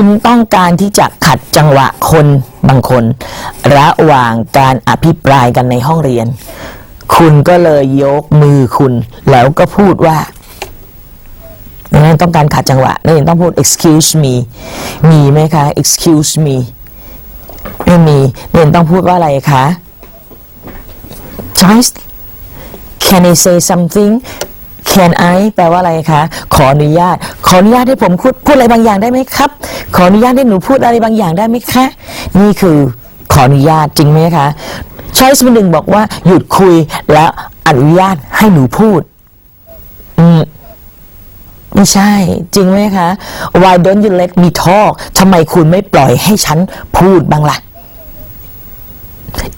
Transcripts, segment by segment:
คุณต้องการที่จะขัดจังหวะคนบางคน ระหว่างการอภิปรายกันในห้องเรียน คุณก็เลยยกมือคุณ แล้วก็พูดว่าดังนั้นต้องการขัดจังหวะนักเรียนต้องพูด excuse me มีไหมคะ excuse me ไม่มีนักเรียนต้องพูดว่าอะไรคะ Joyce Can I say something Can I แปลว่าอะไรคะ ขออนุญาต ขออนุญาตให้ผมพูดพูดอะไรบางอย่างได้ไหมครับ ขออนุญาตให้หนูพูดอะไรบางอย่างได้ไหมคะ นี่คือขออนุญาตจริงไหมคะช้อยส์หนึ่งบอกว่าหยุดคุยแล้วอนุญาตให้หนูพูด อืมไม่ใช่ จริงไหมคะ Why don't you let me talk ทำไมคุณไม่ปล่อยให้ฉันพูดบ้างล่ะ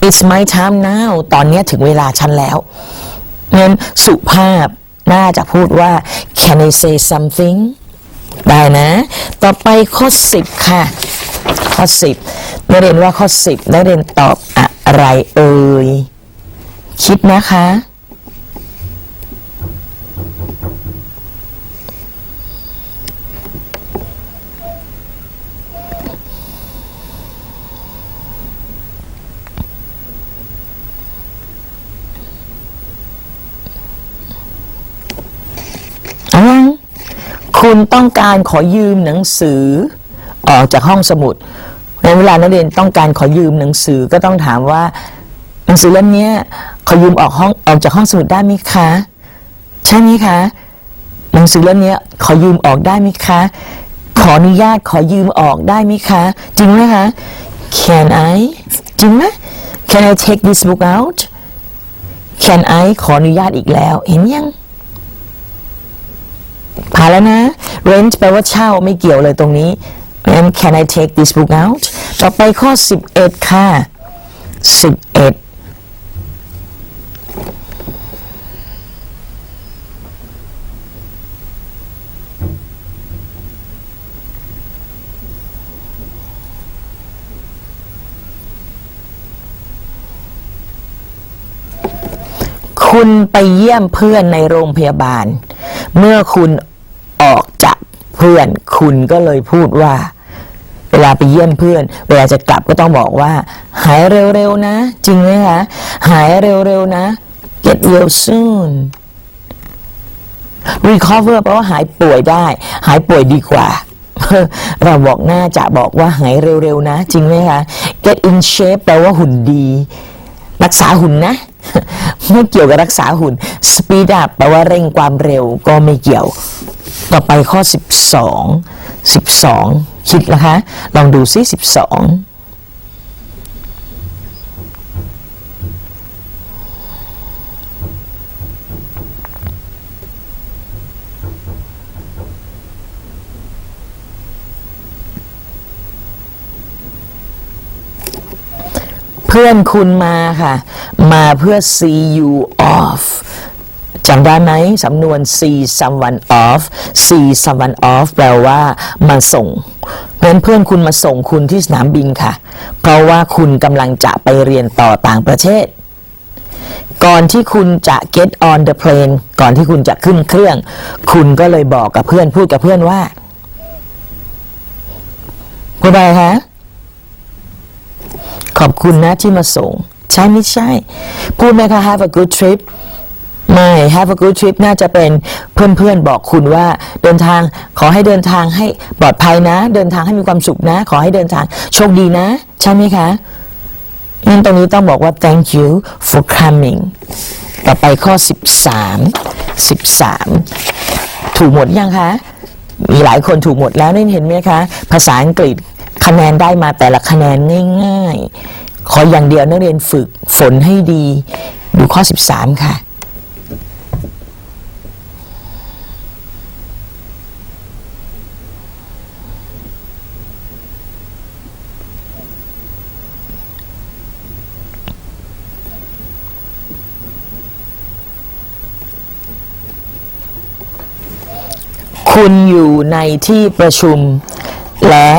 It's my time now ตอนนี้ถึงเวลาฉันแล้วงั้นสุภาพน่าจะพูดว่า Can I say something ได้นะ ต่อไปข้อ 10 ค่ะ ข้อ 10นักเรียนว่าข้อ 10นักเรียนตอบอะไรเอ่ยคิดนะคะ เอายัง คุณต้องการขอยืมหนังสือออกจากห้องสมุดในเวลานักเรียนต้องการขอยืมหนังสือก็ต้องถามว่า หนังสือเล่มนี้ขอยืมออกห้องออกจากห้องสมุดได้ไหมคะ ใช่ไหมคะ หนังสือเล่มนี้ขอยืมออกได้ไหมคะ ขออนุญาตขอยืมออกได้ไหมคะ จริงไหมคะ Can I จริงไหม Can I take this book out Can I ขออนุญาตอีกแล้ว เห็นยัง ผ่านแล้วนะ rent แปลว่าเช่าไม่เกี่ยวเลยตรงนี้งั้น can I take this book out ต่อไปข้อ 11 ค่ะ 11คุณไปเยี่ยมเพื่อนในโรงพยาบาล เมื่อคุณ เพื่อน คุณก็เลยพูดว่า เวลาไปเยี่ยมเพื่อน เวลาจะกลับก็ต้องบอกว่า หายเร็วๆนะ จริงไหมคะหายเร็วๆนะ get well soon recover แปลว่าหายป่วยได้ หายป่วยดีกว่า เราบอกหน่าจะบอกว่าหายเร็วๆนะ จริงไหมคะ get in shape แปลว่าหุ่นดี รักษาหุ่นนะไม่เกี่ยวกับรักษาหุ่น speed up แปลว่าเร่งความเร็วก็ไม่เกี่ยว ต่อไปข้อ 12 12 คิดนะคะ ลองดูซิ 12เพื่อนคุณมาค่ะ มาเพื่อ see you off จำได้ไหมสำนวน see someone off see someone off แปลว่ามาส่งเพราะฉะนั้นเพื่อนคุณมาส่งคุณที่สนามบินค่ะ เพราะว่าคุณกำลังจะไปเรียนต่อต่างประเทศ ก่อนที่คุณจะ get on the plane ก่อนที่คุณจะขึ้นเครื่อง คุณก็เลยบอกกับเพื่อนพูดกับเพื่อนว่าพูดไรคะขอบคุณนะที่มาส่ง ใช่ไม่ใช่ พูดไหมคะ have a good trip ไม่ have a good trip น่าจะเป็นเพื่อนๆบอกคุณว่าเดินทางขอให้เดินทางให้ปลอดภัยนะ เดินทางให้มีความสุขนะ ขอให้เดินทางโชคดีนะ ใช่ไหมคะงั้นตรงนี้ต้องบอกว่า thank you for coming ต่อไปข้อ 13 13 ถูกหมดยังคะ มีหลายคนถูกหมดแล้วนี่เห็นไหมคะ ภาษาอังกฤษคะแนนได้มาแต่ละคะแนนง่ายๆ ขออย่างเดียวนักเรียนฝึกฝนให้ดี ดูข้อ 13 ค่ะ คุณอยู่ ในที่ประชุม และ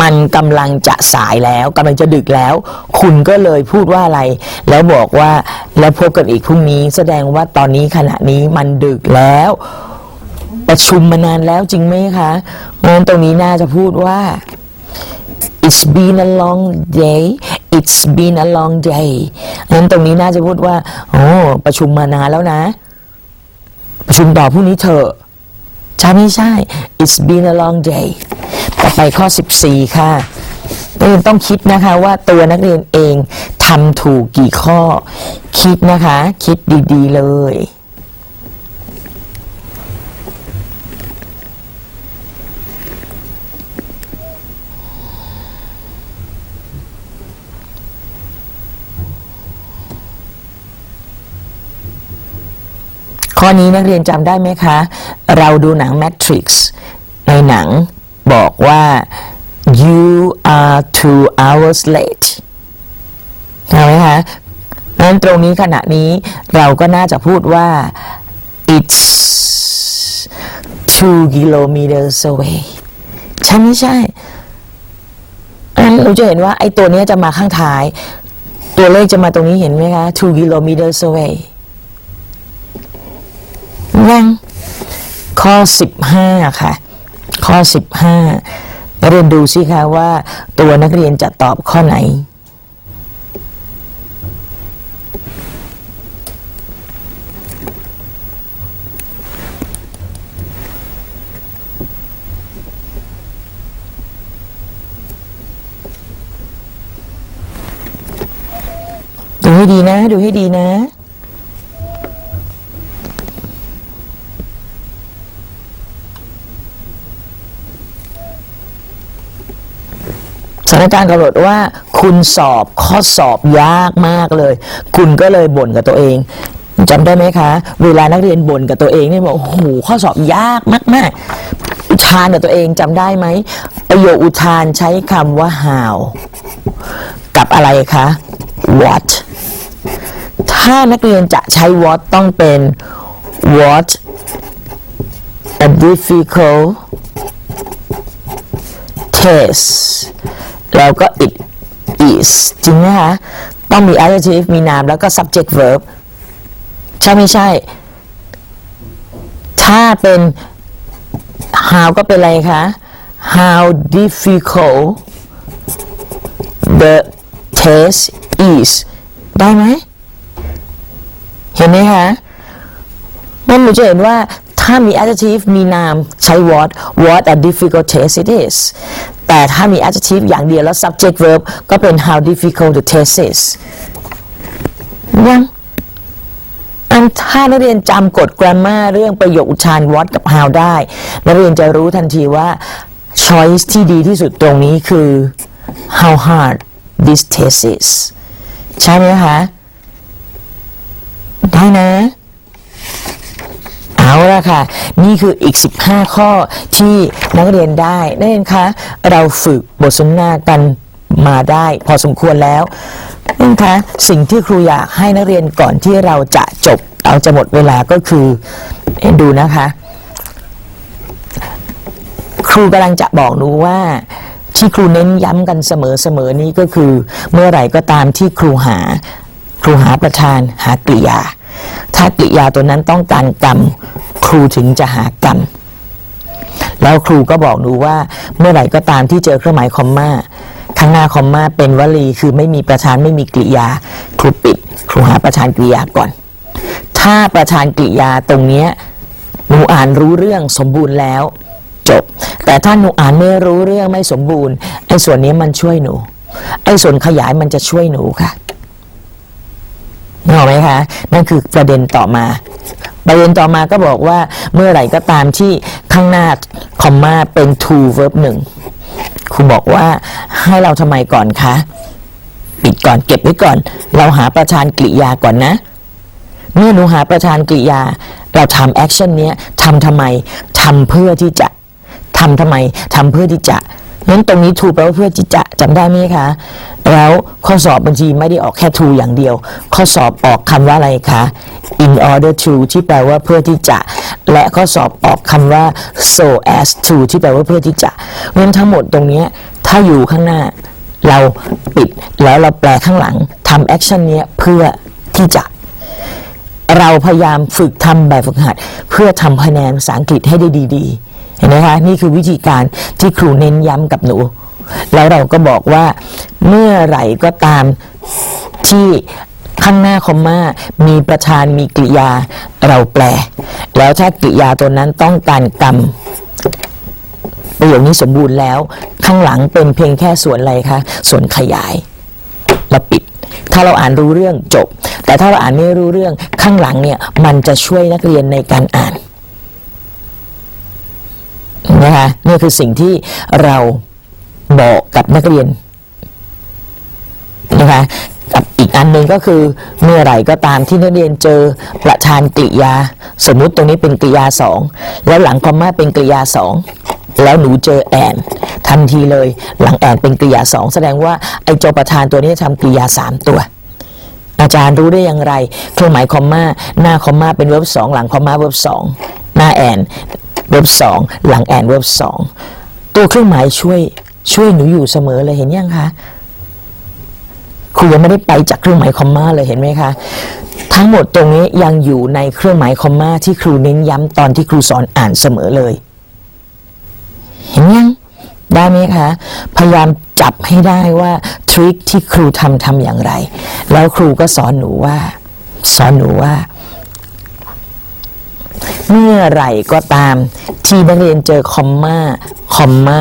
มันกำลังจะสายแล้วกำลังจะดึกแล้ว คุณก็เลยพูดว่าอะไร แล้วบอกว่าแล้วพบกันอีกพรุ่งนี้ แสดงว่าตอนนี้ขณะนี้มันดึกแล้ว ประชุมมานานแล้วจริงไหมคะงั้นตรงนี้น่าจะพูดว่า It's been a long day It's been a long day งั้นตรงนี้น่าจะพูดว่า โอ้ ประชุมมานานแล้วนะ ประชุมต่อพรุ่งนี้เถอะ ใช่ไม่ใช่ It's been a long day ต่อไปข้อ 14 ค่ะนักเรียนต้องคิดนะคะว่าตัวนักเรียนเองทำถูกกี่ข้อ คิดนะคะ คิดดีๆเลย อนี้นักเรียนจำได้ไหมคะ เราดูหนัง Matrix ในหนังบอกว่า you are two hours late ใช่ไหมคะนั้นตรงนี้ขณะนี้เราก็น่าจะพูดว่า it's two kilometers away ใช่ไม่ใช่นั้นเราจะเห็นว่าไอ้ตัวนี้จะมาข้างท้าย ตัวเลขจะมาตรงนี้เห็นไหมคะ two kilometers away ยังข้อ 15 ค่ะ ข้อ 15นักเรียนดูสิคะว่าตัวนักเรียนจะตอบข้อไหนดูให้ดีนะ ดูให้ดีนะานการณ์กำหนดว่า คุณสอบข้อสอบยากมากเลย คุณก็เลยบ่นกับตัวเองจำได้ไหมคะ เวลานักเรียนบ่นกับตัวเองเนี่ยบอกโอ้โหข้อสอบยากมากๆอุทานกับตัวเองจำได้ไหมประโยคอุทานใช้คำว่า how กับอะไรคะ what ถ้านักเรียนจะใช้ what ต้องเป็น what a difficult test แล้วก็ it is จริงไหมคะต้องมี adjective มีนามแล้วก็ subject verb ใช่ไม่ใช่ ถ้าเป็น how ก็เป็นอะไรคะ how difficult the test is ได้ไหม เห็นไหมคะนั่นหนูจะเห็นว่า ถ้ามี adjective มีนามใช้ what what a difficult test it is แต่ถ้ามี adjective อย่างเดียวแล้ว subject verb ก็เป็น how difficult the test is ยังอันถ้านักเรียนจำกฎ grammar เรื่องประโยคอุทาน what กับ how ได้ นักเรียนจะรู้ทันทีว่า choice ที่ดีที่สุดตรงนี้คือ how hard this test is ใช่ไหมคะ ได้นะ เอาละค่ะ นี่คืออีก 15 ข้อที่นักเรียนได้นักเรียนคะ เราฝึกบทสนทนากันมาได้พอสมควรแล้วนี่คะสิ่งที่ครูอยากให้นักเรียนก่อนที่เราจะจบเราจะหมดเวลาก็คือดูนะคะ ครูกำลังจะบอกหนูว่าที่ครูเน้นย้ำกันเสมอๆนี้ก็คือ เมื่อไหร่ก็ตามที่ครูหา ครูหาประธานหากริยา ถ้ากริยาตัวนั้นต้องการกรรม ครูถึงจะหากรรม แล้วครูก็บอกหนูว่า เมื่อไหร่ก็ตามที่เจอเครื่องหมายคอมมาข้างหน้าคอมมาเป็นวลีคือไม่มีประธานไม่มีกริยา ครูปิด ครูหาประธานกริยาก่อน ถ้าประธานกริยาตรงเนี้ยหนูอ่านรู้เรื่องสมบูรณ์แล้ว จบ แต่ถ้าหนูอ่านไม่รู้เรื่องไม่สมบูรณ์ไอ้ส่วนนี้มันช่วยหนูไอ้ส่วนขยายมันจะช่วยหนูค่ะ นึกออกไหมคะนั่นคือประเด็นต่อมา ประเด็นต่อมาก็บอกว่าเมื่อไหร่ก็ตามที่ข้างหน้าคอมมาเป็น to verb หนึ่งครูบอกว่าให้เราทำไมก่อนคะปิดก่อนเก็บไว้ก่อน เราหาประธานกริยาก่อนนะ เมื่อหนูหาประธานกริยา เราทำแอคชั่นนี้ทำทำไมทำเพื่อที่จะทำทำไมทำเพื่อที่จะนั้นตรงนี้ to แปลว่าเพื่อที่จะจำได้ไหมคะ แล้วข้อสอบบางทีไม่ได้ออกแค่ to อย่างเดียว ข้อสอบออกคำว่าอะไรคะ in order to ที่แปลว่าเพื่อที่จะ และข้อสอบออกคำว่า so as to ที่แปลว่าเพื่อที่จะเพราะฉะนั้นทั้งหมดตรงนี้ถ้าอยู่ข้างหน้าเราปิดแล้วเราแปลข้างหลังทำแอคชั่นนี้เพื่อที่จะ เราพยายามฝึกทำแบบฝึกหัด เพื่อทำคะแนนภาษาอังกฤษให้ได้ดี ๆ เห็นไหมคะนี่คือวิธีการที่ครูเน้นย้ำกับหนู แล้วเราก็บอกว่าเมื่อไหร่ก็ตามที่ข้างหน้าคอมมามีประธานมีกริยาเราแปล แล้วถ้ากริยาตัวนั้นต้องการกรรมประโยคนี้สมบูรณ์แล้ว ข้างหลังเป็นเพียงแค่ส่วนอะไรคะส่วนขยายเราปิด ถ้าเราอ่านรู้เรื่องจบ แต่ถ้าเราอ่านไม่รู้เรื่องข้างหลังเนี่ยมันจะช่วยนักเรียนในการอ่านนะคะนี่คือสิ่งที่เรา บอกกับนักเรียนนะคะกับอีกอันหนึ่งก็คือเมื่อไหร่ก็ตามที่นักเรียนเจอประธานกริยา สมมุติตรงนี้เป็นกริยาสองแล้วหลังคอมมาเป็นกริยาสองแล้วหนูเจอแอนทันทีเลยหลังแอนเป็นกริยาสองแสดงว่าไอ้โจประธานตัวนี้ทำกริยาสามตัว อาจารย์รู้ได้อย่างไรเครื่องหมายคอมมาหน้าคอมมาเป็นเว็บสองหลังคอมมาเว็บสองหน้าแอนเว็บสองหลังแอนเว็บสองตัวเครื่องหมายช่วย ช่วยหนูอยู่เสมอเลยเห็นยังคะครูยังไม่ได้ไปจากเครื่องหมายคอมมาเลยเห็นไหมคะทั้งหมดตรงนี้ยังอยู่ในเครื่องหมายคอมมาที่ครูเน้นย้ำตอนที่ครูสอนอ่านเสมอเลย เห็นยังได้ไหมคะ พยายามจับให้ได้ว่าทริคที่ครูทำทำอย่างไร แล้วครูก็สอนหนูว่า สอนหนูว่า เมื่อไหร่ก็ตาม ที่นักเรียนเจอคอมมาคอมมา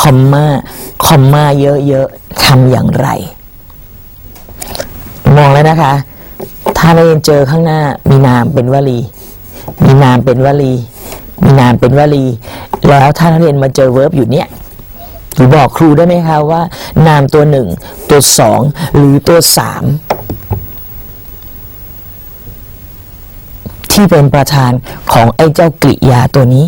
คอมมาคอมมาเยอะๆทำอย่างไร มองแล้วนะคะ ถ้านักเรียนเจอข้างหน้า มีนามเป็นวลี มีนามเป็นวลี มีนามเป็นวลี แล้วถ้านักเรียนมาเจอเวิร์บอยู่เนี่ยหนูบอกครูได้ไหมคะว่า นามตัวหนึ่งตัวสองหรือตัวสามที่เป็นประธานของไอ้เจ้ากริยาตัวนี้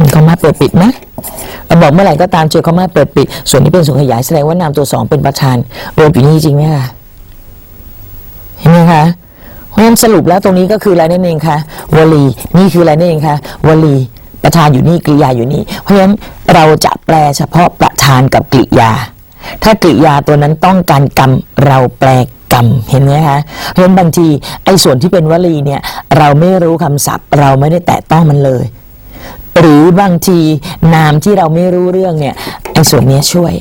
มันคอมาเปิดปิดนะบอกเมื่อไหร่ก็ตามเจอคอมาเปิดปิด ส่วนนี้เป็นส่วนขยายแสดงว่านามตัวสองเป็นประธานรวมอยู่นี่จริงไหมคะเห็นไหมคะเพราะฉะนั้นสรุปแล้วตรงนี้ก็คืออะไรนั่นเองคะวลีนี่คืออะไรนั่นเองคะวลีประธานอยู่นี่กริยาอยู่นี่ เพราะฉะนั้นเราจะแปลเฉพาะประธานกับกริยา ถ้ากริยาตัวนั้นต้องการกรรมเราแปลกรรมเห็นไหมคะเพราะฉะนั้นบางทีไอ้ส่วนที่เป็นวลีเนี่ยเราไม่รู้คำศัพท์ เราไม่ได้แตะต้องมันเลย หรือบางทีนามที่เราไม่รู้เรื่องเนี่ยไอ้ส่วนนี้ช่วย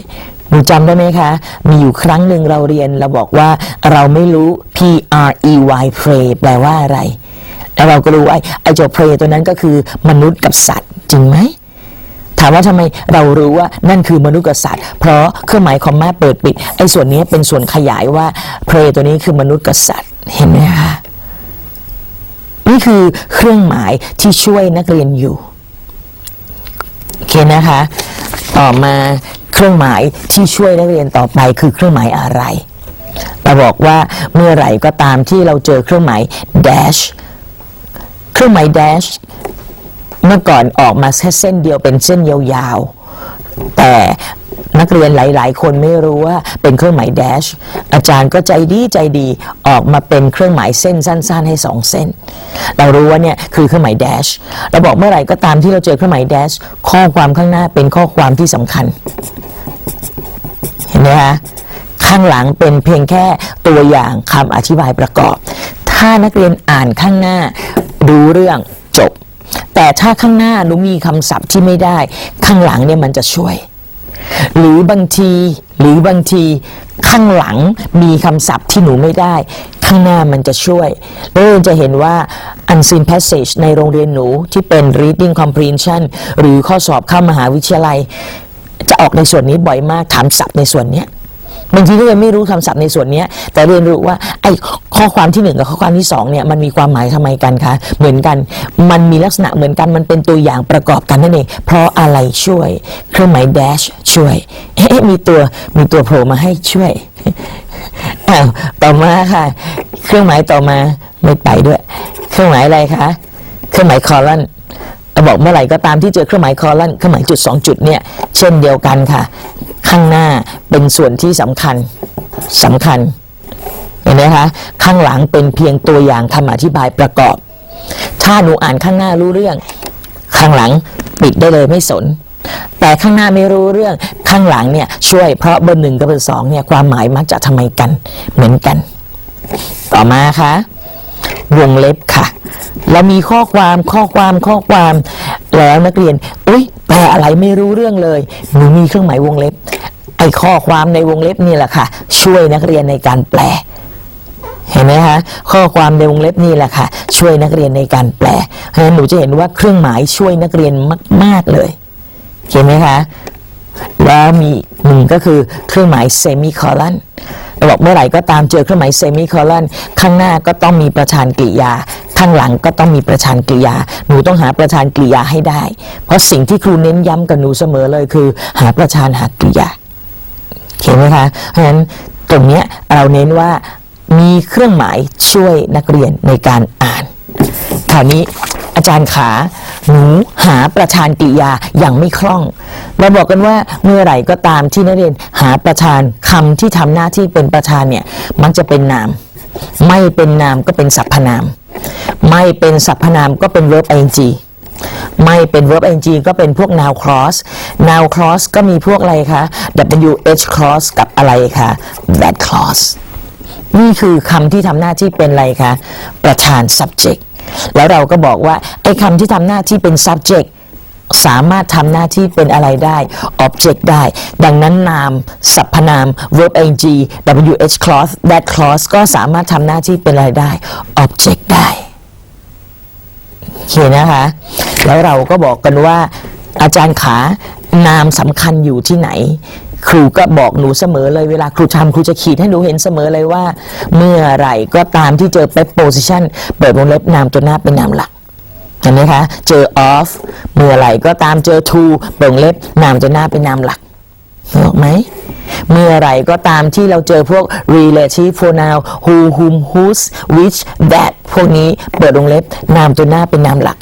หนูจำได้ไหมคะ มีอยู่ครั้งหนึ่งเราเรียนเราบอกว่าเราไม่รู้ P R E Y pray แปลว่าอะไร แล้วเราก็รู้ว่าไอ้ไอ้เจ้า pray ตัวนั้นก็คือมนุษย์กับสัตว์ จริงไหมถามว่าทำไมเรารู้ว่านั่นคือมนุษย์กับสัตว์เพราะเครื่องหมายคอมมาเปิดปิดไอ้ส่วนนี้เป็นส่วนขยายว่า pray ตัวนี้คือมนุษย์กับสัตว์เห็นไหมคะนี่คือเครื่องหมายที่ช่วยนักเรียนอยู่ โอเคนะคะ ต่อมาเครื่องหมายที่ช่วยนักเรียนต่อไปคือเครื่องหมายอะไร เราบอกว่าเมื่อไหร่ก็ตามที่เราเจอเครื่องหมาย dash เครื่องหมาย dash เมื่อก่อนออกมาแค่เส้นเดียวเป็นเส้นยาวๆ แต่ นักเรียนหลาย ๆ คนไม่รู้ว่าเป็นเครื่องหมาย dash อาจารย์ก็ใจดีใจดีออกมาเป็นเครื่องหมายเส้นสั้น ๆ ให้สองเส้น เรารู้ว่าเนี่ยคือเครื่องหมาย dash เราบอกเมื่อไหร่ก็ตามที่เราเจอเครื่องหมาย dash ข้อความข้างหน้าเป็นข้อความที่สำคัญ เห็นไหมคะข้างหลังเป็นเพียงแค่ตัวอย่างคำอธิบายประกอบ ถ้านักเรียนอ่านข้างหน้ารู้เรื่องจบ แต่ถ้าข้างหน้าหนูมีคำศัพท์ที่ไม่ได้ ข้างหลังเนี่ยมันจะช่วย หรือบางทีหรือบางทีข้างหลังมีคำศัพท์ที่หนูไม่ได้ ข้างหน้ามันจะช่วยแล้วเราจะเห็นว่า unseen passage ในโรงเรียนหนูที่เป็น reading comprehension หรือข้อสอบเข้ามหาวิทยาลัย จะออกในส่วนนี้บ่อยมากถามศัพท์ในส่วนนี้ บางทีก็ยังไม่รู้คำศัพท์ในส่วนนี้แต่เรียนรู้ว่าไอ้ข้อความที่หนึ่งกับข้อความที่สองเนี่ยมันมีความหมายทำไมกันคะเหมือนกันมันมีลักษณะเหมือนกันมันเป็นตัวอย่างประกอบกันนั่นเองเพราะอะไรช่วย เครื่องหมาย dash ช่วยเอ๊ะมีตัวมีตัวโผล่มาให้ช่วยอ้าวต่อมาค่ะ เครื่องหมายต่อมาไม่ไปด้วย เครื่องหมายอะไรคะเครื่องหมายคอลันบอกเมื่อไหร่ก็ตามที่เจอเครื่องหมายคอลันเครื่องหมายจุดสองจุดเนี่ยเช่นเดียวกันค่ะ ข้างหน้าเป็นส่วนที่สำคัญสำคัญเห็นไหมคะข้างหลังเป็นเพียงตัวอย่างคำอธิบายประกอบ ถ้าหนูอ่านข้างหน้ารู้เรื่อง ข้างหลังปิดได้เลยไม่สน แต่ข้างหน้าไม่รู้เรื่องข้างหลังเนี่ยช่วยเพราะเบอร์หนึ่งกับเบอร์สองเนี่ยความหมายมักจะทำไมกันเหมือนกัน ต่อมาคะวงเล็บค่ะ เรามีข้อความข้อความข้อความแล้วนักเรียนอุ้ย ลอะไรไม่รู้เรื่องเลยหนูมีเครื่องหมายวงเล็บ ไอ้ข้อความในวงเล็บนี่แหละค่ะ ช่วยนักเรียนในการแปล เห็นไหมคะข้อความในวงเล็บนี่แหละค่ะ ช่วยนักเรียนในการแปลเพราะฉะนั้นหนูจะเห็นว่าเครื่องหมายช่วยนักเรียนมาก ๆเลยเห็นไหมคะแล้วมีหนึ่งก็คือเครื่องหมายเซมิคอลันบอกเมื่อไหร่ก็ตามเจอเครื่องหมายเซมิคอลันข้างหน้าก็ต้องมีประธานกริยา ข้างหลังก็ต้องมีประธานกริยา หนูต้องหาประธานกริยาให้ได้ เพราะสิ่งที่ครูเน้นย้ำกับหนูเสมอเลยคือ หาประธานหากริยาเห็นไหมคะ เพราะฉะนั้นตรงนี้เราเน้นว่ามีเครื่องหมายช่วยนักเรียนในการอ่านคราวนี้อาจารย์ขา หนูหาประธานกริยาอย่างไม่คล่อง เราบอกกันว่าเมื่อไหร่ก็ตามที่นักเรียนหาประธานคำที่ทำหน้าที่เป็นประธานเนี่ย มักจะเป็นนาม ไม่เป็นนามก็เป็นสรรพนาม ไม่เป็นสรรพนามก็เป็น verb ing ไม่เป็น verb ing ก็เป็นพวก noun clause noun clause ก็มีพวกอะไรคะ wh clause กับอะไรคะ that clause นี่คือคำที่ทำหน้าที่เป็นอะไรคะ ประธาน subject แล้วเราก็บอกว่าไอ้คำที่ทำหน้าที่เป็น subject สามารถทำหน้าที่เป็นอะไรได้ object ได้ ดังนั้นนาม สรรพนาม verb ing wh clause that clause ก็สามารถทำหน้าที่เป็นอะไรได้ object ได้โอเคนะคะ แล้วเราก็บอกกันว่า อาจารย์ขานามสำคัญอยู่ที่ไหน ครูก็บอกหนูเสมอเลยเวลาครูทำครูจะขีดให้หนูเห็นเสมอเลยว่า เมื่อไหร่ก็ตามที่เจอ preposition เปิดวงเล็บนามตัวหน้าเป็นนามหลัก ห็นไหมคะ เจอ of เมื่อไหร่ก็ตามเจอ to เปิดวงเล็บนามตัวหน้าเป็นนามหลักนึกออไหม เมื่อไหร่ก็ตามที่เราเจอพวก relative pronoun who whom whose which that พวกนี้เปิดวงเล็บนามตัวหน้าเป็นนามหลัก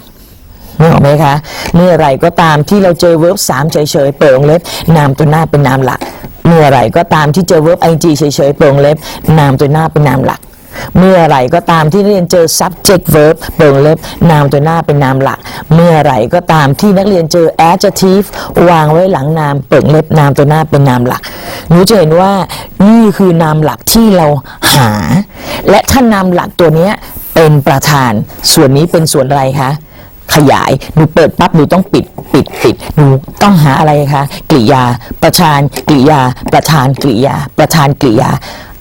นึกออกไหมคะ เมื่อไหร่ก็ตามที่เราเจอ verb 3เฉยๆเปิดวงเล็บนามตัวหน้าเป็นนามหลัก เมื่อไหร่ก็ตามที่เจอ verb ing เฉยๆเปิดวงเล็บนามตัวหน้าเป็นนามหลัก เมื่อไหร่ก็ตามที่นักเรียนเจอ subject verb เปิงเล็บนามตัวหน้าเป็นนามหลัก เมื่อไหร่ก็ตามที่นักเรียนเจอ adjective วางไว้หลังนามเปิงเล็บนามตัวหน้าเป็นนามหลักหนูจะเห็นว่านี่คือนามหลักที่เราหา และถ้านามหลักตัวเนี้ยเป็นประธาน ส่วนนี้เป็นส่วนอะไรคะขยาย หนูเปิดปั๊บ หนูต้องปิด ปิด ปิด หนูต้องหาอะไรคะ กริยา ประธาน กริยา ประธาน กริยา ประธาน กริยา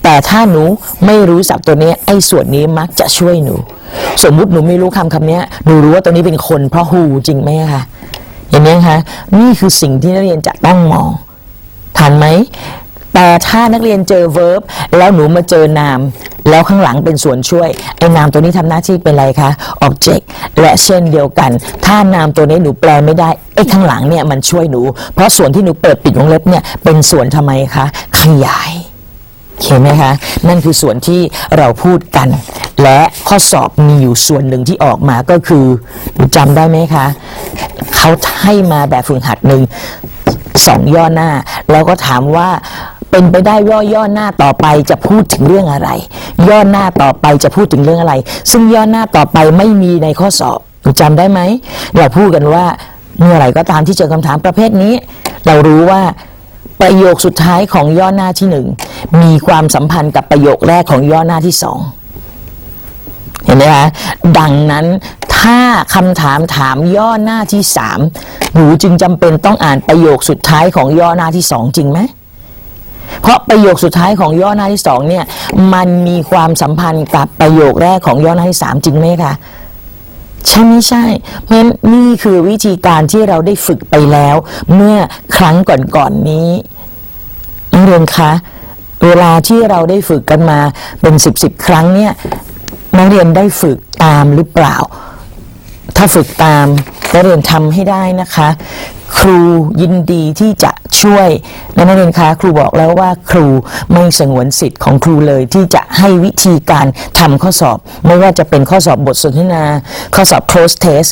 แต่ถ้าหนูไม่รู้ศัพท์ตัวนี้ไอ้ส่วนนี้มักจะช่วยหนู สมมุติหนูไม่รู้คำคำนี้หนูรู้ว่าตัวนี้เป็นคนเพราะ who จริงไหมคะเห็นไหมคะนี่คือสิ่งที่นักเรียนจะต้องมองทันไหมแต่ถ้านักเรียนเจอ verb แล้วหนูมาเจอนาม แล้วข้างหลังเป็นส่วนช่วยไอ้นามตัวนี้ทำหน้าที่เป็นอะไรคะ object และเช่นเดียวกัน ถ้านามตัวนี้หนูแปลไม่ได้ไอ้ข้างหลังเนี่ยมันช่วยหนู เพราะส่วนที่หนูเปิดปิดวงเล็บเนี่ยเป็นส่วนทำไมคะขยาย เห็นไหมคะ นั่นคือส่วนที่เราพูดกัน และข้อสอบมีอยู่ส่วนหนึ่งที่ออกมาก็คือจำได้ไหมคะ เขาให้มาแบบฝึกหัดหนึ่งสองย่อหน้า แล้วก็ถามว่าเป็นไปได้ว่าย่อหน้าต่อไปจะพูดถึงเรื่องอะไร ย่อหน้าต่อไปจะพูดถึงเรื่องอะไร ซึ่งย่อหน้าต่อไปไม่มีในข้อสอบจำได้ไหมเราพูดกันว่าเมื่อไหร่ก็ตามที่เจอคำถามประเภทนี้ เรารู้ว่า ประโยคสุดท้ายของย่อหน้าที่หนึ่งมีความสัมพันธ์กับประโยคแรกของย่อหน้าที่สองเห็นไหมคะดังนั้นถ้าคำถามถามย่อหน้าที่สามหนูจึงจำเป็นต้องอ่านประโยคสุดท้ายของย่อหน้าที่สองจริงไหมเพราะประโยคสุดท้ายของย่อหน้าที่สองเนี่ยมันมีความสัมพันธ์กับประโยคแรกของย่อหน้าที่สามจริงไหมคะ ใช่ไม่ใช่ เพราะฉะนั้นนี่คือวิธีการที่เราได้ฝึกไปแล้ว เมื่อครั้งก่อนๆนนี้นักเรียนคะเวลาที่เราได้ฝึกกันมาเป็นสิบสิบครั้งเนี่ยนักเรียนได้ฝึกตามหรือเปล่า ถ้าฝึกตาม นักเรียนทำให้ได้นะคะ ครูยินดีที่จะช่วยและนักเรียนคะครูบอกแล้วว่าครูไม่สงวนสิทธิ์ของครูเลยที่จะให้วิธีการทำข้อสอบ ไม่ว่าจะเป็นข้อสอบบทสนทนา ข้อสอบ close test